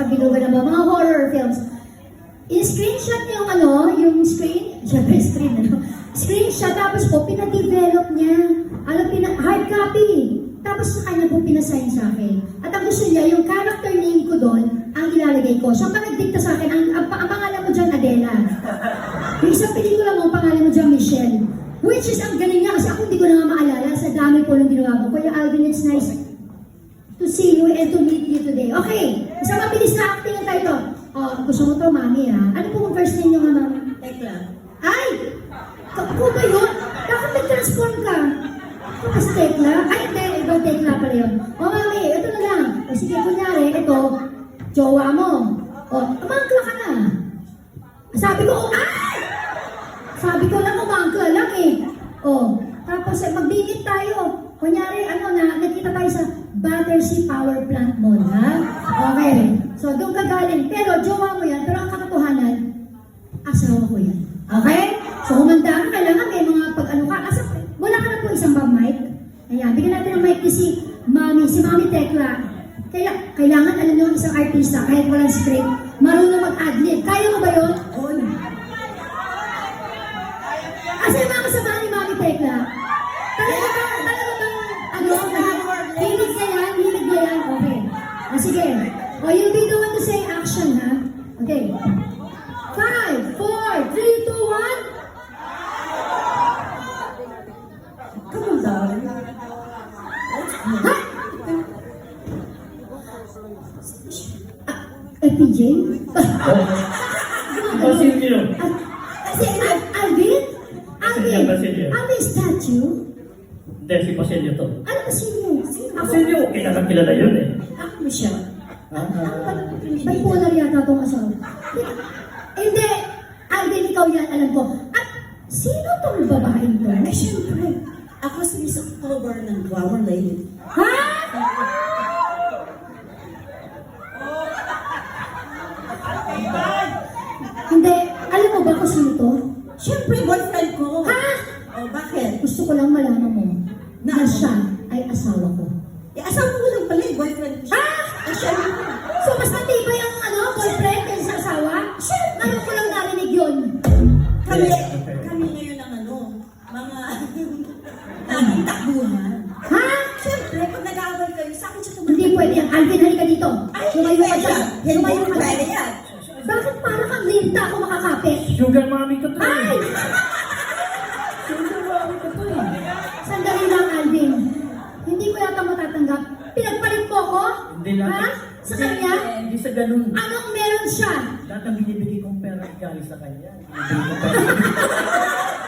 sa kabilugan ng mga, horror films. I-screenshot niya yung ano, yung screen, syempre screen, ano, screenshot, tapos po, pina-develop niya. Alam, pina, hard copy. Tapos sa kanya po pinasign sa akin. At ang gusto niya, yung character name ko doon, ang ilalagay ko. Siya pa nagdikta sa akin, ang, ang, ang pangalan mo dyan, Adela. Yung isang pelikula mo, ang pangalan mo dyan, Michelle. Which is, ang galing niya, kasi ako hindi ko na nga maalala sa dami po ng ginawa ko. Kuya Alvin, it's nice to see you and to meet you today. Okay, isang mabilis na acting na tayo to. Oh, gusto mo to, mami ha? Ano po ang first name niyo nga, mami? Tekla. Ay! Ako ba yun? Bakit nag-transform ka? Mas tekla? Ay, hindi. Ibang tekla pala yun. O, mami, ito na lang. O, sige, kunyari, ito, jowa mo. O, umangkla ka na. Sabi ko, oh, ay! Sabi ko lang, umangkla lang eh. O, tapos eh, magbigit tayo. Kunyari, ano na, nakita tayo sa Battersea Power Plant Mall, ha? Okay. So, doon ka galing. Pero, jowa mo yan. Pero ang katotohanan, asawa ko yan. Okay? So, humanda ka, kailangan may mga pag-ano ka. Asa, wala ka na po isang ba mic? Ayan, bigyan natin ng mic ni si Mami, si Mami Tekla. Kaya, kailangan, alam nyo, isang artista, kahit walang script, marunong mag-adlib. Kaya mo ba yun? Basilio. Kasi, Al- Alvin? Alvin? Basilio. Alvin statue? Hindi, si Basilio to. Ano ba sino? Sino? Ako? Basilio, kilala kilala yun eh. Ako siya? Bipolar yata itong asawa. Hindi. Alvin, ikaw yan, alam ko. At sino tong babaeng to? Ay, syempre. Ako si Miss October ng Flower Lady. Ha? Hindi. Alam kung sino to? Syempre, boyfriend ko. Ha? Oh, bakit? Gusto ko lang malaman mo na Na- siya ay asawa ko. Eh, asawa ko lang pala eh, boyfriend ko. siya. Ah! Eh, syempre. So, mas matibay ang ano, boyfriend kaysa sa asawa? Shit! Ngayon ko lang narinig yun. Kami, kami ngayon ang ano, mga laging takbuhan. Ha? Syempre, pag nag-aaway kayo, sa akin siya tumatakbo. Hindi pwede yan. Alvin, halika dito. Ay, Lumayo ka dyan. Hindi Lumayo ka pwede dyan. yan. Bakit para kang linta ako makakapit? Sugar mommy ko to Ay! eh. Sugar mommy ko to eh. Sandali lang, Alvin. Hindi ko yata matatanggap. Pinagpalit mo ko? Hindi lang. Ha? Sa kanya? Hindi sa ganun. Anong meron siya? Lahat ng binibigay kong pera ay galing sa kanya. Ko.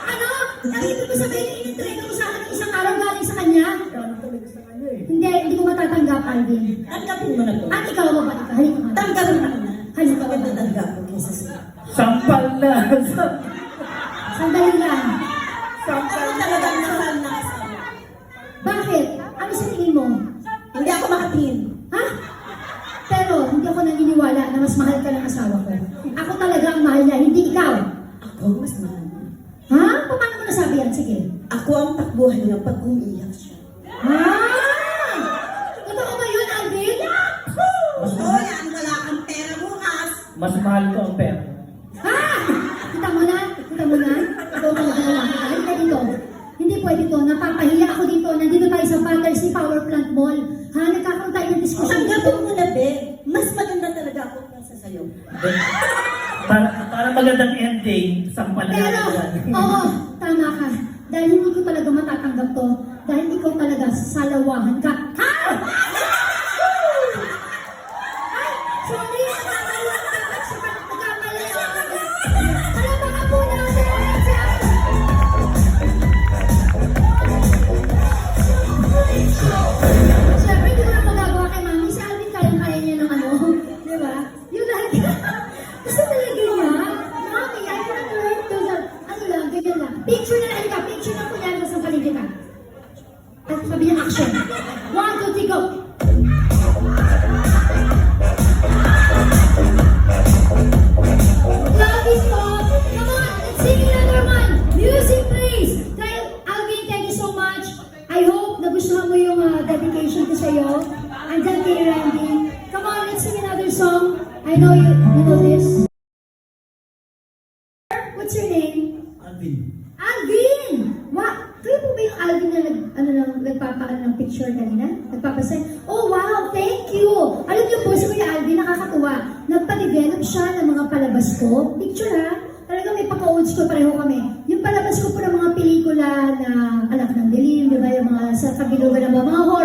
Ano? Ibig ko sabihin, initrega mo sa akin ng isang araw galing sa kanya? Galing talaga sa kanya eh. Hindi, hindi ko matatanggap, Alvin. Tanggapin mo na to. At ikaw, babae ka. Halika nga. Tanggapin mo na. Halika nga. natanggap ko kaysa sa... Sampal na. Sandali lang. Sa'yo. Andyan kay Randy. Come on, let's sing another song. I know you, you know this. What's your name? Alvin. Alvin! Wa, kayo po ba yung Alvin na nag, ano lang, nagpapaano ng picture kanina? Nagpapasend? Oh, wow! Thank you! Alam niyo po, si Kuya Alvin, nakakatuwa. Nagpa-develop siya ng mga palabas ko. Picture ha? Talagang may paka-old school pareho kami. Yung palabas ko po ng mga pelikula na Anak ng Dilim, di ba? Yung mga sa kabilugan ng mga, horror.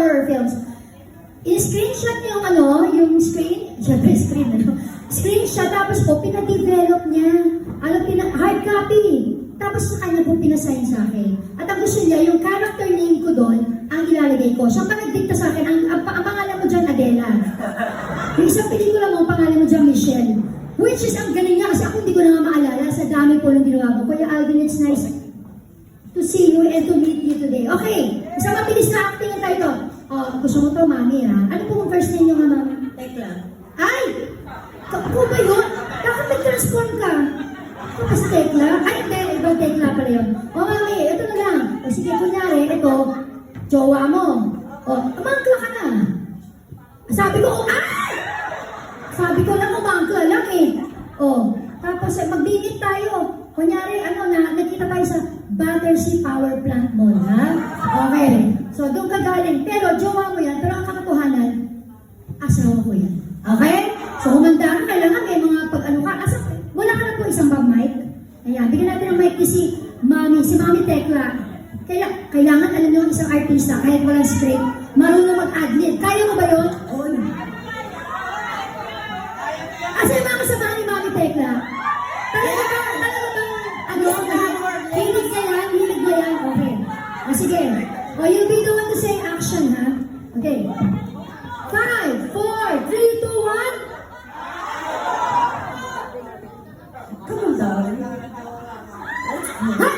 I-screenshot niya yung ano, yung screen, syempre screen, ano, screenshot, tapos po, pina-develop niya. Ano, pina, hard copy. Tapos sa kanya po pinasign sa akin. At ang gusto niya, yung character name ko doon, ang ilalagay ko. Siya pa nagdikta sa akin, ang, ang, ang pangalan mo dyan, Adela. Yung isang pelikula mo, ang pangalan mo dyan, Michelle. Which is, ang galing niya, kasi ako hindi ko na nga maalala sa dami po ng ginawa ko. Kuya Alvin, it's nice to see you and to meet you today. Okay, isang mabilis na acting na tayo to. Oh, gusto mo to, mami ha? Ano po ang first name niyo nga, mami? Tekla. Ay! Ako ba yun? Bakit nag-transform ka? Si Tekla? Ay, hindi. Ibang Tekla pala yun. O, mami, ito na lang. O, sige, kunyari, ito, jowa mo. O, umangkla ka na. Sabi ko, oh, ay! Sabi ko lang, umangkla lang eh. O, tapos eh, magbigit tayo. Kunyari, ano na, nakita tayo sa Battersea Power Plant Mall, ha? Okay. So, doon ka galing. Pero, jowa mo yan. Pero ang katotohanan, asawa ko yan. Okay? So, humanda ka. Kailangan may mga pag-ano ka. Asa, wala ka na po isang bang mic. Ayan, bigyan natin ng mic ni si Mami, si Mami Tekla. Kaya, kailangan alam niyo ang isang artista, kahit walang script, marunong mag-adlib. Kaya mo ba yun? Oy. Asa yung mga kasama ni Mami Tekla? O you'll be the one to say action, ha? Okay. Five, four, three, two, one. Come on, darling. Ha?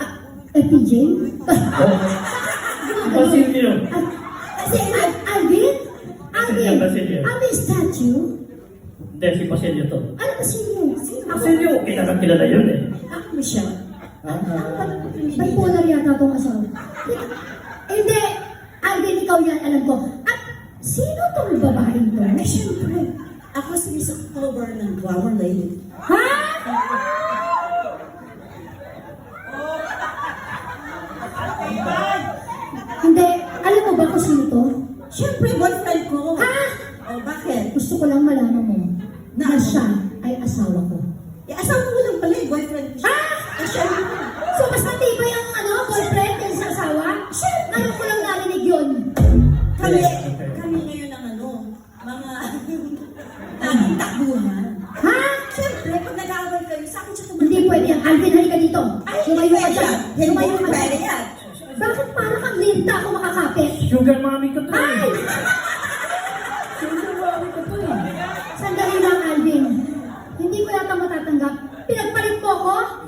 Ah, eh, PJ? Basilio. Ah, Kasi, Al- Alvin? Alvin? Basilio. Alvin statue? Hindi, si Basilio to. Ano ba sino? Sino ako? Basilio, kilala kilala yun eh. Ako siya. Bipolar yata itong asawa. Hindi. Alvin, ikaw yan, alam ko. At sino itong babaeng to? Eh, syempre. Ako si Miss October ng Flower Lady. Ha? Hindi. Alam mo ba kung sino to? Syempre, boyfriend ko. Ha? Oh, bakit? Gusto ko lang malaman mo na Na siya ay asawa ko. Eh, asawa mo lang pala eh, boyfriend ko. siya. Ha? Eh, syempre.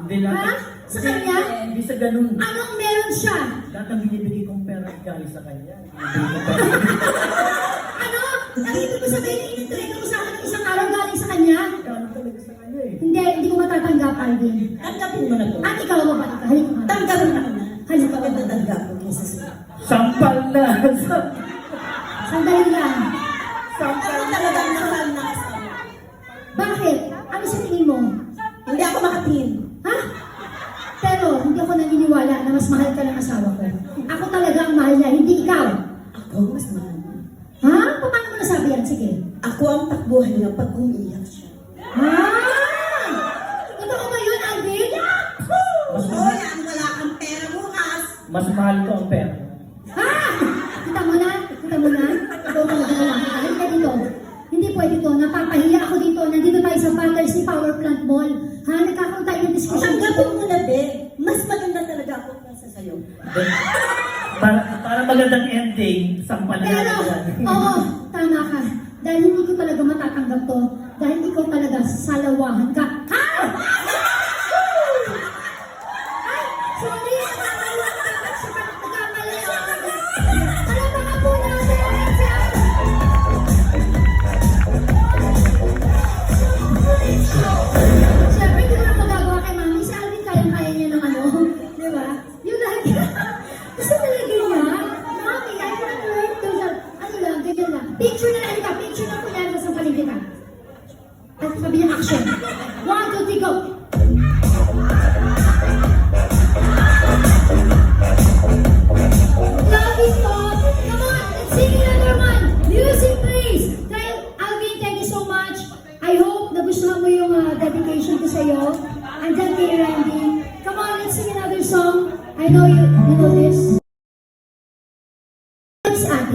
Hindi lang. Ha? Sa kanya? Hindi sa ganun. Anong meron siya? Lahat ng binibigay kong pera galing sa kanya. Ko. Ano? Ang ibig ko sabihin, initrega mo sa akin ng isang araw galing sa kanya? Galing talaga sa kanya eh. Hindi, hindi ko matatanggap, Alvin. Tanggapin mo na to. At ikaw, babae ka. Halika nga. Tanggapin mo na. Halika Kapag nga. natanggap ko kaysa sa Sampal na. Sandali lang. Ako talagang mahal na. Bakit? Ano sa tingin mo? Hindi ako makatingin. Ha? Pero hindi ako naniniwala na mas mahal ka ng asawa ko. Ako talaga ang mahal niya, hindi ikaw. Ako mas mahal niya. Ha? Paano mo nasabi yan? Sige. Ako ang takbuhan niya pag umiiyak siya. Ha? Totoo ba yun, Alvin? Mas Oo, mahal, yan. Wala kang pera bukas. mas mahal ko ang pera. Ha? Kita mo na? Kita mo na? Ikaw talaga na lang. Halika dito. Hindi pwede to. Napapahiya ako dito. Nandito tayo sa Battersea Power Plant Mall. Ha? Nagkakaroon tayo ng diskusyon. Tanggapin mo na, be. Mas maganda talaga ako kaysa sa'yo. Para, para magandang ending, na Pero, oo, tama ka. Dahil hindi ko talaga matatanggap to. Dahil ikaw talaga salawahan ka.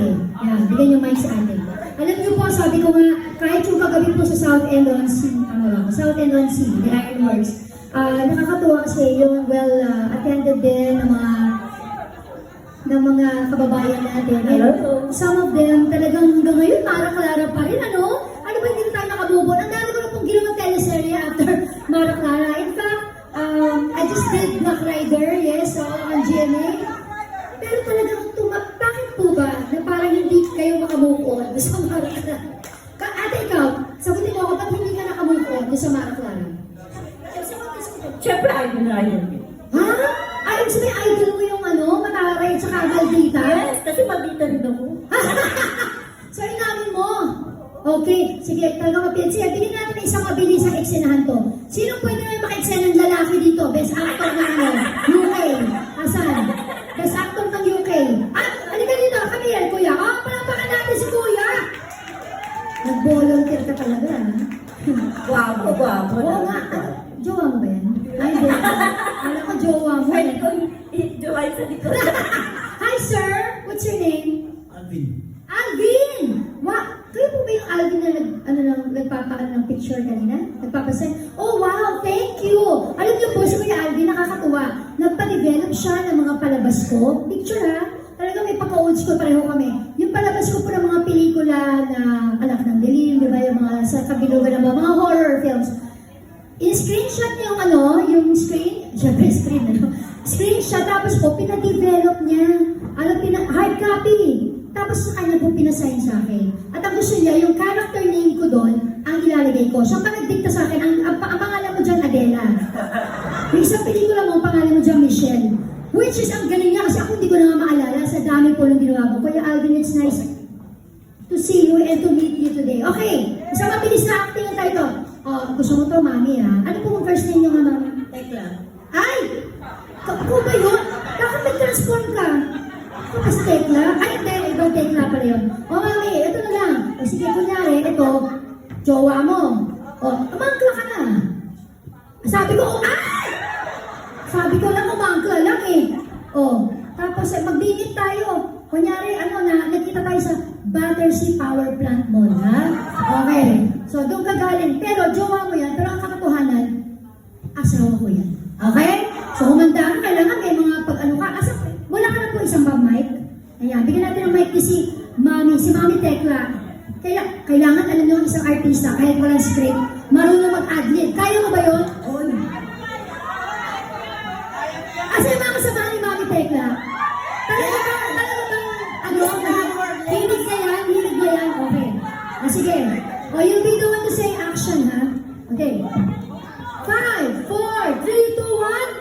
Ate. Yan, bigyan niyo mic sa ate. Alam niyo po, sabi ko nga, kahit yung kagabi po sa South End on Sea, ano lang, South End on Sea, the Ironworks, ah nakakatuwa kasi yung well uh, attended din ng mga ng mga kababayan natin. And some of them talagang hanggang ngayon, Mara Clara pa rin, ano? Ano ba hindi na tayo nakabubon? Ang dami ko na pong ginawang teleserye after Mara Clara. In fact, um, I just did Black Rider, yes, so on GMA. Pero talagang bakit po ba na parang hindi kayo makamove on sa Mara Clara? Ka ate ikaw, sagutin mo ako, ba't hindi ka nakamove on sa Mara Clara? Siyempre, idol na idol. Ha? Ay, ibig sabihin, idol mo yung ano, mataray at saka Galdita? Yes, kasi mabita rin ako. so, inamin mo. Okay, sige, talaga mapilad. Sige, bigyan natin ng isang mabilis ang eksenahan to. Sino pwede na maka-eksena ng lalaki dito? Best actor ng ano? Guwapo, guwapo. Oo nga. Ano, jowa mo ba yan? Ay, hindi. Alam ko, jowa mo. Pwede ko i-join sa likod. Hi, sir. What's your name? Alvin. Alvin! Wa, kayo po ba yung Alvin na nag, ano lang, nagpapaano ng picture kanina? Nagpapasend? Oh, wow! Thank you! Alam niyo po, si Kuya Alvin, nakakatuwa. Nagpa-develop siya ng mga palabas ko. Picture ha? Talagang may pagka-old school pareho kami. Yung palabas ko po ng mga pelikula na Anak ng Dilim, di ba? Yung mga sa kabilugan ng mga, mga horror films. In-screenshot niya yung ano, yung screen, syempre screen, ano, screenshot, tapos po, pina-develop niya. Ano, pina, hard copy. Tapos sa kanya po pinasign sa akin. At ang gusto niya, yung character name ko doon, ang ilalagay ko. Siya pa nagdikta sa akin, ang, ang, ang pangalan mo dyan, Adela. Yung isang pelikula mo, ang pangalan mo dyan, Michelle. Which is, ang galing niya, kasi ako hindi ko na nga maalala sa dami po ng ginawa ko. Kaya Alvin, it's nice to see you and to meet you today. Okay, isang mabilis na acting tayo to. Oh, gusto mo to, mami ha? Ano po ang first name niyo mami? Tekla. Ay! Ako ba yun? Bakit nag-transform ka? Si Tekla? Ay, hindi. Ibang Tekla pala yun. O, mami, ito na lang. O, sige, kunyari, ito, jowa mo. O, umangkla ka na. Sabi ko, oh, ay! Sabi ko lang, umangkla lang eh. O, tapos eh, magbibit tayo. Kunyari, ano na, nakita tayo sa Battersea Power Plant Mall, ha? Okay. So, doon ka galing. Pero, jowa mo yan. Pero ang katotohanan, asawa ko yan. Okay? So, humanda ka. Kailangan may mga pag-ano ka. Asa, wala ka na po isang ba mic? Ayan, bigyan natin ng mic ni si Mami, Tekla. Kaila, kailangan, alam nyo, isang artista, kahit walang script, marunong mag-adlib. Kaya mo ba yun? On. Asa yung mga kasama ni Mami Tekla? Talaga ba, talaga bang, ano, hilig na yan, hilig na yan, okay. Ah, sige. O, you'll be the one to say action, ha? Okay. Five, four, three, two, one.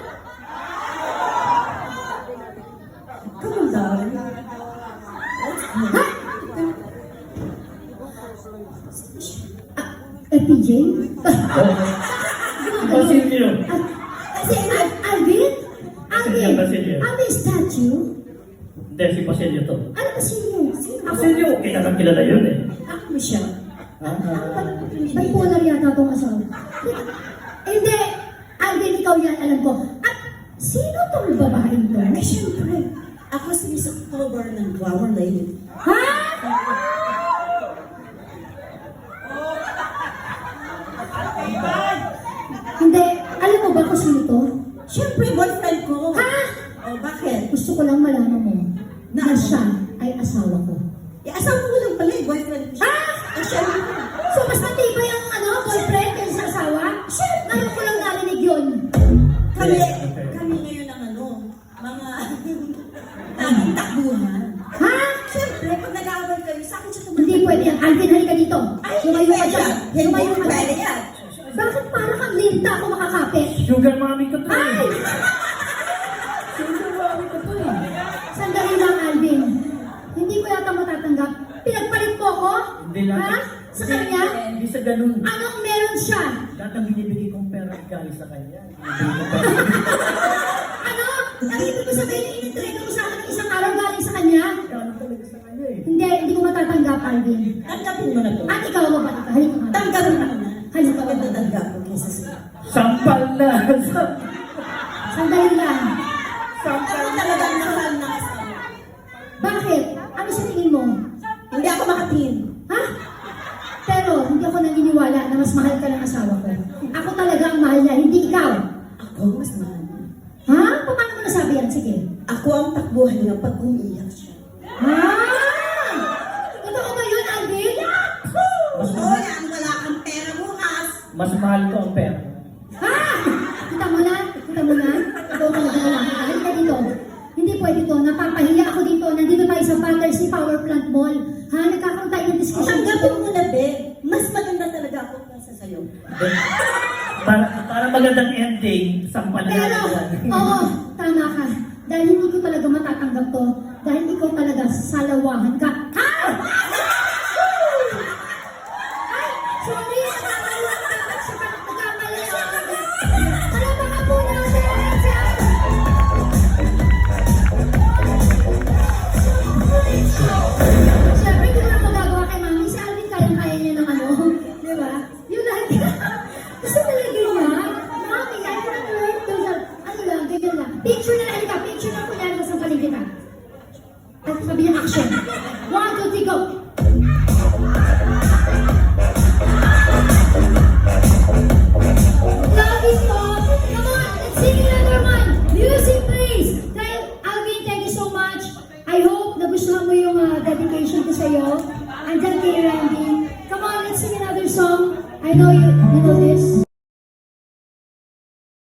Come on, darling. Ha? Ah, eh, PJ? Basilio. Ah, Kasi, Al- Alvin? Alvin? Basilio. Alvin statue? Hindi, si Basilio to. Ano ba sino? Ako, Basilio, kilala kilala yun eh. Ako, Michelle. Ah, bipolar yata itong asawa. Hindi. Alvin, ikaw yan, alam ko. At sino tong babaeng to? Ay, siyempre. Ako si Miss October ng Flower Lady. Ha? Hindi. Alam mo ba kung sino to? Siyempre, boyfriend ko. Ha? Oh, bakit? Gusto ko lang malaman mo na siya ay asawa ko. Eh, asawa ko Hindi lang. Ha? Sa kanya? Hindi sa ganun. Anong meron siya? Lahat ang binibigay kong pera galing sa kanya. ano? Ang ibig ko sabihin na initreno ko sa akin isang araw galing sa kanya? Galing talaga sa kanya eh. Hindi, hindi ko matatanggap, Alvin. Tanggapin mo na to. At ikaw, mabalik ka. Halika ka. Tanggapin mo na. Halika ka. Tanggap ko kaysa sila. Sampal na! Sandali lang. Sampal na. Talagang na. Bakit? Ano sa tingin mo? Hindi ako makatingin mas mahal ka ng asawa ko. Ako siya sa'yo. para, para magandang ending, sampal na Pero, oo, tama ka. Dahil hindi ko talaga matatanggap to. Dahil ikaw talaga salawahan ka.